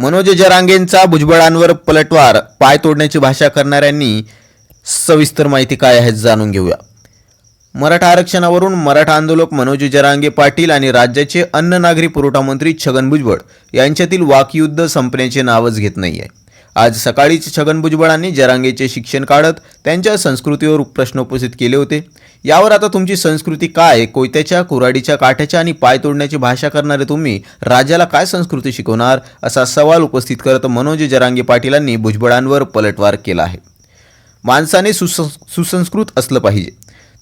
मनोज जरांगेंचा भुजबळांवर पलटवार पाय तोडण्याची भाषा करणाऱ्यांनी सविस्तर माहिती काय आहे जाणून घेऊया. मराठा आरक्षणावरून मराठा आंदोलक मनोज जरांगे पाटील आणि राज्याचे अन्न नागरी पुरवठा मंत्री छगन भुजबळ यांच्यातील वाकयुद्ध संपण्याचे नावच घेत नाहीये. आज सकाळीच छगन भुजबळांनी जरांगेचे शिक्षण काढत त्यांच्या संस्कृतीवर प्रश्न उपस्थित केले होते. यावर आता तुमची संस्कृती काय? कोयत्याच्या कुऱ्हाडीच्या काठ्याच्या आणि पाय तोडण्याची भाषा करणारे तुम्ही राज्याला काय संस्कृती शिकवणार? असा सवाल उपस्थित करत मनोज जरांगे पाटीलांनी भुजबळांवर पलटवार केला आहे. माणसाने सुसं सुसंस्कृत असलं पाहिजे.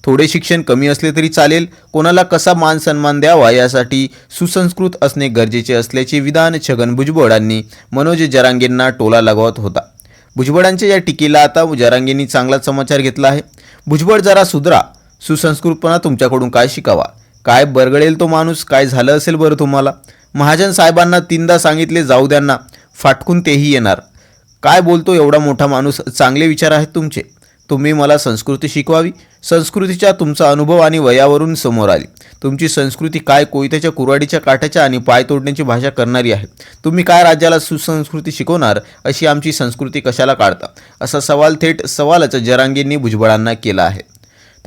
थोडे शिक्षण कमी असले तरी चालेल. कोणाला कसा मान सन्मान द्यावा यासाठी सुसंस्कृत असणे गरजेचे असल्याचे विधान छगन भुजबळांनी मनोज जरांगेंना टोला लगावत होता. भुजबळांच्या या टीकेला आता जरांगेंनी चांगलाच समाचार घेतला आहे. भुजबळ जरा सुधरा. सुसंस्कृतपणा तुमच्याकडून काय शिकावा? काय बरगळेल तो माणूस? काय झालं असेल बरं तुम्हाला? महाजन साहेबांना तीनदा सांगितले जाऊ द्यांना फाटकून तेही येणार. काय बोलतो एवढा मोठा माणूस? चांगले विचार आहेत तुमचे. तुम्ही मला संस्कृती शिकवावी. संस्कृतीच्या तुमचा अनुभव आणि वयावरून समोर आली. तुमची संस्कृती काय कोयत्याच्या कुरवाडीच्या काठाच्या आणि पाय तोडण्याची भाषा करणारी आहे. तुम्ही काय राज्याला सुसंस्कृती शिकवणार अशी आमची संस्कृती कशाला काढता? असा सवाल थेट सवालच जरांगेंनी भुजबळांना केला आहे.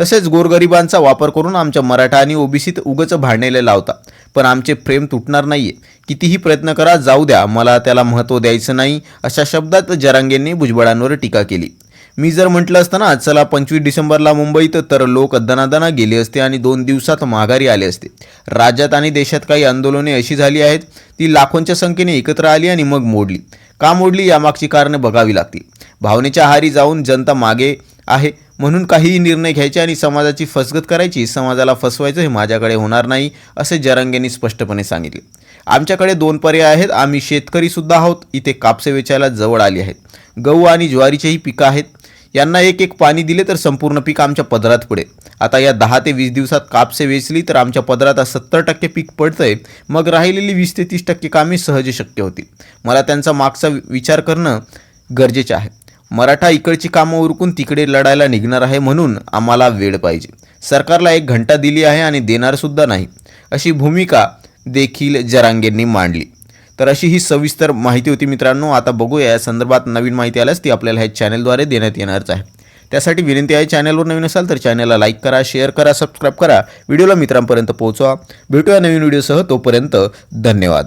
तसेच गोरगरिबांचा वापर करून आमच्या मराठा आणि ओबीसीत उगच भांडणे लावता. पण आमचे प्रेम तुटणार नाहीये. कितीही प्रयत्न करा जाऊ द्या. मला त्याला महत्त्व द्यायचं नाही अशा शब्दात जरांगेंनी भुजबळांवर टीका केली. मी जर म्हटलं असतं ना चला पंचवीस डिसेंबरला मुंबईत तर लोक दनादना गेले असते आणि दोन दिवसात माघारी आले असते. राज्यात आणि देशात काही आंदोलने अशी झाली आहेत ती लाखोंच्या संख्येने एकत्र आली आणि मग मोडली. का मोडली यामागची कारणे बघावी लागतील. भावनेच्या आहारी जाऊन जनता मागे आहे म्हणून काहीही निर्णय घ्यायचे आणि समाजाची फसगत करायची समाजाला फसवायचं हे माझ्याकडे होणार नाही असे जरांगेंनी स्पष्टपणे सांगितले. आमच्याकडे दोन पर्याय आहेत आम्ही शेतकरीसुद्धा आहोत इथे कापसे वेचायला जवळ आली आहेत. गहू आणि ज्वारीचेही पिकं आहेत यांना एक एक पाणी दिले तर संपूर्ण पीक आमच्या पदरात पडेल. आता या दहा ते वीस दिवसात कापसे वेचली तर आमच्या पदरात सत्तर टक्के पीक पडतंय. मग राहिलेली वीस ते तीस टक्के कामे सहज शक्य होतील. मला त्यांचा मागचा विचार करणं गरजेचे आहे. मराठा इकडची कामं उरकून तिकडे लढायला निघणार आहे म्हणून आम्हाला वेळ पाहिजे. सरकारला एक घंटा दिली आहे आणि देणारसुद्धा नाही. अशी भूमिका देखील जरांगेंनी मांडली. तर अशी ही सविस्तर माहिती होती मित्रांनो. आता बघूया या संदर्भात नवीन माहिती आल्यास ती आपल्याला ह्या चॅनलद्वारे देण्यात येणारच आहे. त्यासाठी विनंती आहे चॅनलवर नवीन असाल तर चॅनलला लाईक करा शेअर करा सबस्क्राईब करा. व्हिडिओला मित्रांपर्यंत पोहोचवा. भेटूया नवीन व्हिडिओसह तोपर्यंत धन्यवाद.